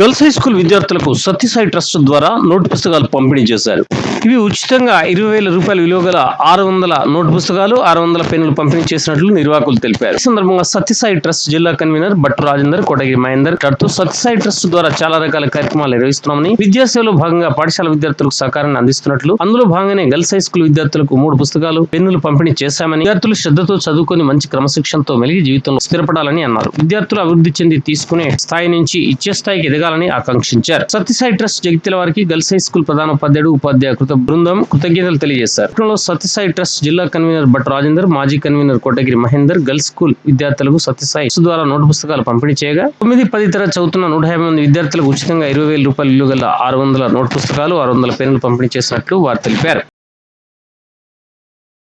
Girls high school విద్యార్థులకు Sathya Sai trust ద్వారా note పుస్తకాలు పంపిణీ చేశారు. ఇవి ఉచితంగా ఇరవై వేల రూపాయల విలువ గల ఆరు వందల నోట్ పుస్తకాలు ఆరు వందల పెన్నులు పంపిణీ చేసినట్లు నిర్వాహకులు తెలిపారు. ఈ సందర్భంగా సత్యసాయి ట్రస్ట్ జిల్లా కన్వీనర్ భట్టు రాజేందర్ కోటగిరి మహేందర్ మాట్లాడుతూ సత్యసాయి ట్రస్ట్ ద్వారా చాలా రకాల కార్యక్రమాలు నిర్వహిస్తున్నామని విద్యాసేవలో భాగంగా పాఠశాల విద్యార్థులకు సహకారాన్ని అందిస్తున్నట్లు అందులో భాగంగానే గర్ల్స్ హై స్కూల్ విద్యార్థులకు మూడు పుస్తకాలు పెన్నులు పంపిణీ చేశామని విద్యార్థులు శ్రద్ధతో చదువుకొని మంచి క్రమశిక్షణతో మెలిగి జీవితంలో స్థిరపడాలని అన్నారు. విద్యార్థులు అభివృద్ధి చెంది తీసుకునే స్థాయి నుంచి ఇచ్చే స్థాయికి ఎదగాలని ఆకాంక్షించారు. సత్యసాయి ట్రస్ట్ జగిత్యాల వారికి గర్ల్స్ హై స్కూల్ ప్రధాన ఉపాధ్యాయుడు ఉపాధ్యాయ కృత బృందం కృతజ్ఞతలు తెలియజేశారు. కార్యక్రమంలో సత్యసాయి ట్రస్ట్ జిల్లా కన్వీనర్ భట్ రాజేందర్ మాజీ convener Kotagiri Mahender girls school విద్యార్థులకు సత్యసాయి ద్వారా నోటు పుస్తకాలు పంపిణీ చేయగా తొమ్మిది పది తరగతి చదువుతున్న నూట యాభై మంది విద్యార్థులకు ఉచితంగా ఇరవై వేల రూపాయల విలువ గల ఆరు వందల నోటు పుస్తకాలు ఆరు వందల పెన్నులు పంపిణీ చేసినట్లు వారు తెలిపారు.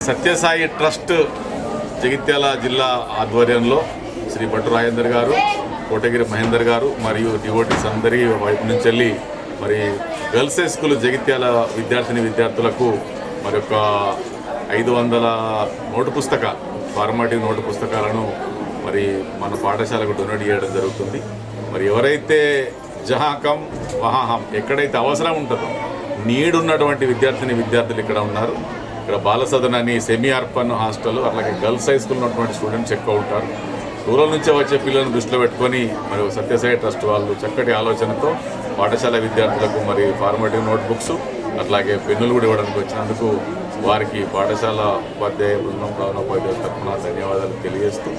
సత్యసాయి ట్రస్ట్ జగిత్యాల జిల్లా ఆధ్వర్యంలో శ్రీ భట్టు రాజేందర్ గారు కోటగిరి మహేందర్ గారు మరియు డివోటీస్ అందరి వైపు నుంచి వెళ్ళి మరి గర్ల్స్ హై స్కూల్ జగిత్యాల విద్యార్థిని విద్యార్థులకు మరి ఒక ఐదు వందల నోటు పుస్తక ఫార్మాటివ్ నోటు పుస్తకాలను మరి మన పాఠశాలకు డొనేట్ చేయడం జరుగుతుంది. మరి ఎవరైతే జహాకం వహాహం ఎక్కడైతే అవసరం ఉంటుందో నీడున్నటువంటి విద్యార్థిని విద్యార్థులు ఇక్కడ ఉన్నారు. ఇక్కడ బాలసదన్ అని సెమీ అర్పన్ హాస్టల్ అట్లాగే గర్ల్స్ హై స్కూల్ ఉన్నటువంటి స్టూడెంట్స్ ఎక్కువ ఉంటారు. దూరం నుంచే వచ్చే పిల్లలను దృష్టిలో పెట్టుకొని మరి సత్యసాయి ట్రస్ట్ వాళ్ళు చక్కటి ఆలోచనతో పాఠశాల విద్యార్థులకు మరి ఫార్మేటివ్ నోట్బుక్స్ అట్లాగే పెన్నులు కూడా ఇవ్వడానికి వచ్చినందుకు వారికి పాఠశాల ఉపాధ్యాయ బృందం ప్రధానోపాధ్యాయుల తరఫున ధన్యవాదాలు తెలియజేస్తూ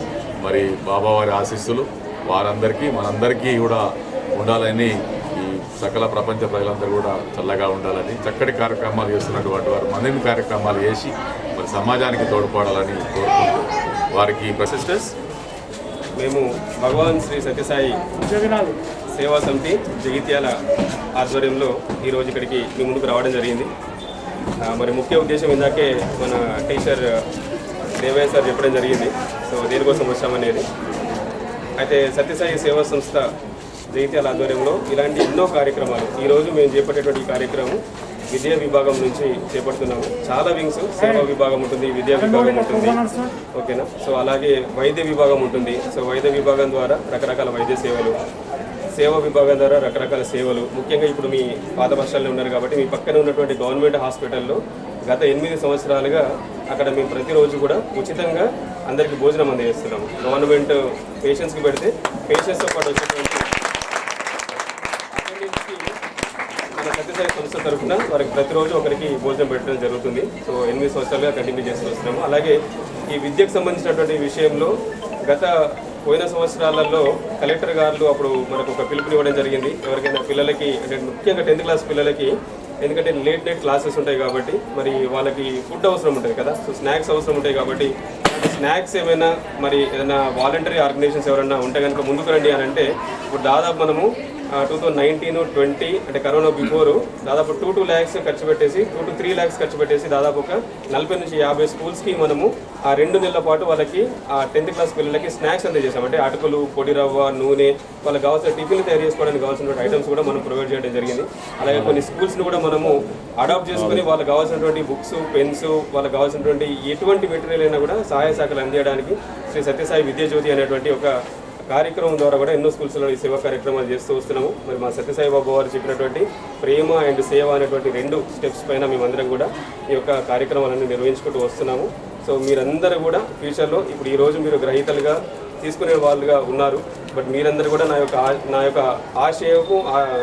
మరి బాబావారి ఆశీస్సులు వారందరికీ మనందరికీ కూడా ఉండాలని ఈ సకల ప్రపంచ ప్రజలందరూ కూడా చల్లగా ఉండాలని చక్కటి కార్యక్రమాలు చేస్తున్నటువంటి వారు మరిన్ని కార్యక్రమాలు చేసి మరి సమాజానికి తోడ్పడాలని కోరుకుంటూ వారికి ప్రశస్త. మేము భగవాన్ శ్రీ సత్యసాయి సేవా సమితి జగిత్యాల ఆధ్వర్యంలో ఈరోజు ఇక్కడికి మీ ముందుకు రావడం జరిగింది. మరి ముఖ్య ఉద్దేశం ఇందాకే మన టీచర్ దేవయ్య సార్ చెప్పడం జరిగింది. సో దేనికోసం వచ్చామనేది. అయితే సత్యసాయి సేవా సంస్థ జగిత్యాల ఆధ్వర్యంలో ఇలాంటి ఎన్నో కార్యక్రమాలు ఈరోజు మేము చేపట్టేటువంటి కార్యక్రమం విద్యా విభాగం నుంచి చేపడుతున్నాము. చాలా వింగ్స్ సేవా విభాగం ఉంటుంది విద్యా విభాగం ఉంటుంది. ఓకేనా? సో అలాగే వైద్య విభాగం ఉంటుంది. సో వైద్య విభాగం ద్వారా రకరకాల వైద్య సేవలు సేవా విభాగం ద్వారా రకరకాల సేవలు. ముఖ్యంగా ఇప్పుడు మీ పాత బస్టాల్లో ఉన్నారు కాబట్టి మీ పక్కన ఉన్నటువంటి గవర్నమెంట్ హాస్పిటల్లో గత ఎనిమిది సంవత్సరాలుగా అక్కడ మేము ప్రతిరోజు కూడా ఉచితంగా అందరికీ భోజనం అందజేస్తున్నాము గవర్నమెంట్ పేషెంట్స్కి పెడితే పేషెంట్స్తో పాటు వచ్చేటువంటి మన సంస్థ తరఫున వారికి ప్రతిరోజు ఒకరికి భోజనం పెట్టడం జరుగుతుంది. సో ఎనిమిది సంవత్సరాలుగా కంటిన్యూ చేస్తూ వస్తున్నాము. అలాగే ఈ విద్యకు సంబంధించినటువంటి విషయంలో గత పోయిన సంవత్సరాలలో కలెక్టర్ గారు అప్పుడు మనకు ఒక పిలుపునివ్వడం జరిగింది. ఎవరికైనా పిల్లలకి అంటే ముఖ్యంగా టెన్త్ క్లాస్ పిల్లలకి ఎందుకంటే లేట్ నైట్ క్లాసెస్ ఉంటాయి కాబట్టి మరి వాళ్ళకి ఫుడ్ అవసరం ఉంటుంది కదా. సో స్నాక్స్ అవసరం ఉంటాయి కాబట్టి స్నాక్స్ ఏమైనా మరి ఏదైనా వాలంటరీ ఆర్గనైజేషన్స్ ఎవరైనా ఉంటే కనుక ముందుకు రండి అని అంటే ఇప్పుడు దాదాపు మనము టూ థౌజండ్ నైన్టీన్ ట్వంటీ అంటే కరోనా బిఫోర్ దాదాపు టూ టూ ల్యాక్స్ ఖర్చు పెట్టేసి టూ టు త్రీ ల్యాక్స్ ఖర్చు పెట్టేసి దాదాపు ఒక నలభై నుంచి యాభై స్కూల్స్కి మనము ఆ రెండు నెలల పాటు వాళ్ళకి ఆ టెన్త్ క్లాస్ పిల్లలకి స్నాక్స్ అందజేసాం అంటే అటుకులు పొడి రవ్వ నూనె వాళ్ళకి కావాల్సిన టిఫిన్ తయారు చేసుకోవడానికి కావాల్సిన ఐటమ్స్ కూడా మనం ప్రొవైడ్ చేయడం జరిగింది. అలాగే కొన్ని స్కూల్స్ని కూడా మనము అడాప్ట్ చేసుకుని వాళ్ళకి కావాల్సినటువంటి బుక్స్ పెన్స్ వాళ్ళకి కావాల్సినటువంటి ఎటువంటి మెటీరియల్ అయినా కూడా సహాయ శాఖలు అందించడానికి శ్రీ సత్యసాయి విద్యాజ్యోతి అనేటువంటి ఒక కార్యక్రమం ద్వారా కూడా ఎన్నో స్కూల్స్లో ఈ సేవా కార్యక్రమాలు చేస్తూ వస్తున్నాము. మరి మా సత్యసాయిబాబు వారు చెప్పినటువంటి ప్రేమ అండ్ సేవ అనేటువంటి రెండు స్టెప్స్ పైన మేమందరం కూడా ఈ యొక్క కార్యక్రమాలన్నీ నిర్వహించుకుంటూ వస్తున్నాము. సో మీరందరూ కూడా ఫ్యూచర్లో ఇప్పుడు ఈ రోజు మీరు గ్రహీతలుగా తీసుకునే వాళ్ళుగా ఉన్నారు. బట్ మీరందరూ కూడా నా యొక్క నా యొక్క ఆశయము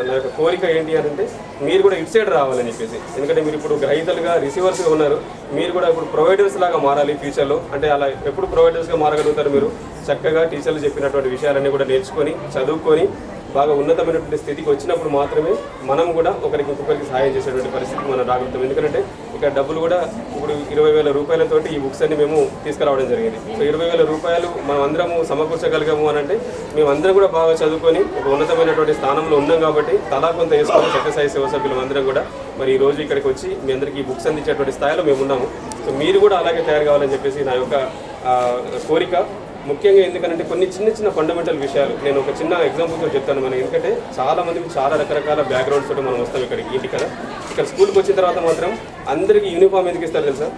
నా యొక్క కోరిక ఏంటి అని అంటే మీరు కూడా ఇటు సైడ్ రావాలని చెప్పేసి. ఎందుకంటే మీరు ఇప్పుడు గ్రహీతలుగా రిసీవర్స్గా ఉన్నారు. మీరు కూడా ఇప్పుడు ప్రొవైడర్స్ లాగా మారాలి ఫ్యూచర్లో. అంటే అలా ఎప్పుడు ప్రొవైడర్స్గా మారగలుగుతారు మీరు? చక్కగా టీచర్లు చెప్పినటువంటి విషయాలన్నీ కూడా నేర్చుకొని చదువుకొని బాగా ఉన్నతమైనటువంటి స్థితికి వచ్చినప్పుడు మాత్రమే మనం కూడా ఒకరికి ఇంకొకరికి సహాయం చేసేటువంటి పరిస్థితి మనం రాగలుగుతాం. ఎందుకంటే ఇక డబ్బులు కూడా ఇప్పుడు ఇరవై వేల రూపాయలతోటి ఈ బుక్స్ అన్ని మేము తీసుకురావడం జరిగింది. సో ఇరవై వేల రూపాయలు మనం అందరము సమకూర్చగలిగాము అని అంటే మేమందరం కూడా బాగా చదువుకొని ఒక ఉన్నతమైనటువంటి స్థానంలో ఉన్నాం కాబట్టి తలా కొంత వేసుకొని సత్యసాయి సేవ సభ్యులు అందరం కూడా మరి ఈ రోజు ఇక్కడికి వచ్చి మీ అందరికీ ఈ బుక్స్ అందించేటువంటి స్థాయిలో మేము ఉన్నాము. సో మీరు కూడా అలాగే తయారు కావాలని చెప్పేసి నా యొక్క కోరిక ముఖ్యంగా ఎందుకంటే కొన్ని చిన్న చిన్న ఫండమెంటల్ విషయాలు. నేను ఒక చిన్న ఎగ్జాంపుల్తో చెప్తాను మనం ఎందుకంటే చాలా మందికి చాలా రకరకాల బ్యాక్గ్రౌండ్స్ తోటి మనం వస్తాం ఇక్కడికి ఇంటికి కదా ఇక్కడ స్కూల్కి వచ్చిన తర్వాత మాత్రం అందరికీ యూనిఫామ్ ఎందుకు ఇస్తారు తెలుసా?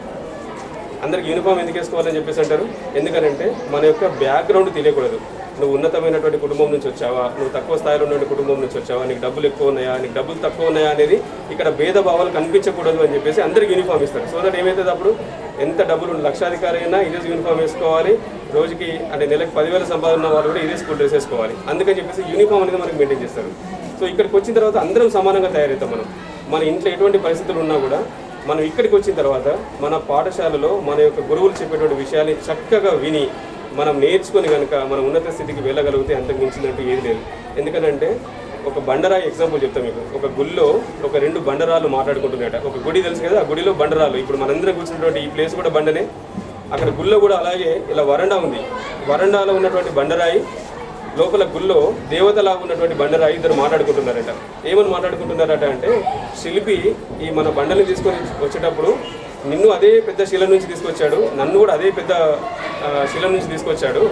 అందరికి యూనిఫామ్ ఎందుకు వేసుకోవాలని చెప్పేసి అంటారు. ఎందుకనంటే మన యొక్క బ్యాక్గ్రౌండ్ తెలియకూడదు. నువ్వు ఉన్నతమైనటువంటి కుటుంబం నుంచి వచ్చావా? నువ్వు తక్కువ స్థాయిలో ఉన్నటువంటి కుటుంబం నుంచి వచ్చావా? నీకు డబ్బులు ఎక్కువ ఉన్నాయా? నీకు డబ్బులు తక్కువ ఉన్నాయా అనేది ఇక్కడ భేదభావాలు కనిపించకూడదు అని చెప్పేసి అందరికి యూనిఫామ్ ఇస్తారు. సో దట్ ఏమైతే అప్పుడు? ఎంత డబ్బులు ఉన్న లక్షాధికారి అయినా ఇదే యూనిఫామ్ వేసుకోవాలి. రోజుకి అంటే నెలకు పదివేల సంపాదన ఉన్న వాళ్ళు కూడా ఇదే స్కూల్ డ్రెస్ వేసుకోవాలి. అందుకని చెప్పేసి యూనిఫామ్ అనేది మనకి మెయింటైన్ చేస్తారు. సో ఇక్కడికి వచ్చిన తర్వాత అందరం సమానంగా తయారవుతాం మనం. మన ఇంట్లో ఎటువంటి పరిస్థితులు ఉన్నా కూడా మనం ఇక్కడికి వచ్చిన తర్వాత మన పాఠశాలలో మన యొక్క గురువులు చెప్పేటువంటి విషయాన్ని చక్కగా విని మనం నేర్చుకొని కనుక మనం ఉన్నత స్థితికి వెళ్ళగలిగితే అంతకు మించినట్టు ఏది లేదు. ఎందుకనంటే ఒక బండరాయి ఎగ్జాంపుల్ చెప్తాను మీకు. ఒక గుళ్ళో ఒక రెండు బండరాలు మాట్లాడుకుంటున్నాయట. ఒక గుడి తెలుసు కదా ఆ గుడిలో బండరాలు ఇప్పుడు మనందరం కూర్చున్నటువంటి ఈ ప్లేస్ కూడా బండనే. అక్కడ గుళ్ళో కూడా అలాగే ఇలా వరండా ఉంది. వరండాలో ఉన్నటువంటి బండరాయి లోపల గుళ్ళో దేవతలాగా ఉన్నటువంటి బండరాయి ఇద్దరు మాట్లాడుకుంటున్నారట. ఏమని మాట్లాడుకుంటున్నారట అంటే శిల్పి ఈ మన బండలు తీసుకొని వచ్చేటప్పుడు నిన్ను అదే పెద్ద శిల నుంచి తీసుకొచ్చాడు. నన్ను కూడా అదే పెద్ద శిలం నుంచి తీసుకొచ్చాడు.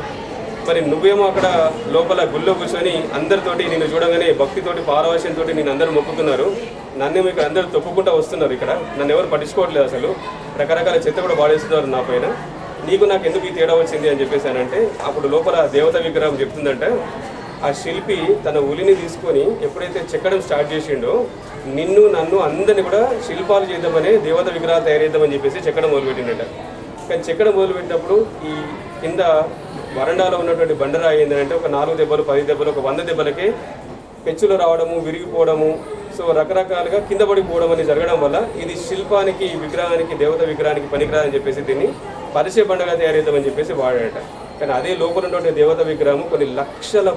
మరి నువ్వేమో అక్కడ లోపల గుళ్ళో కూర్చొని అందరితోటి నిన్ను చూడగానే భక్తితోటి పారవశ్యంతో నేను అందరూ మొక్కుతున్నారు. నన్ను మీకు అందరూ తొక్కుకుంటూ వస్తున్నారు ఇక్కడ. నన్ను ఎవరు పట్టించుకోవట్లేదు అసలు. రకరకాల చెత్త కూడా పాడేస్తున్నారు నా పైన. నీకు నాకు ఎందుకు ఈ తేడా వచ్చింది అని చెప్పేసానంటే అప్పుడు లోపల దేవత విగ్రహం చెప్తుందంటే. ఆ శిల్పి తన ఉలిని తీసుకొని ఎప్పుడైతే చెక్కడం స్టార్ట్ చేసిండో నిన్ను నన్ను అందరిని కూడా శిల్పాలు చేద్దామని దేవత విగ్రహాలు తయారు చేద్దామని చెప్పేసి చెక్కడం మొదలుపెట్టిండట కానీ చెక్కడం మొదలుపెట్టినప్పుడు ఈ కింద వరండాలో ఉన్నటువంటి బండరాయి ఏంటంటే ఒక నాలుగు దెబ్బలు పది దెబ్బలు ఒక వంద దెబ్బలకే పెచ్చులు రావడము విరిగిపోవడము సో రకరకాలుగా కింద పడిపోవడం అనేది జరగడం వల్ల ఇది శిల్పానికి విగ్రహానికి దేవత విగ్రహానికి పనికిరాదని చెప్పేసి దీన్ని పరిచయ బండగా తయారైద్దామని చెప్పేసి వాడాడట కానీ అదే లోపల ఉన్నటువంటి దేవత విగ్రహం కొన్ని లక్షల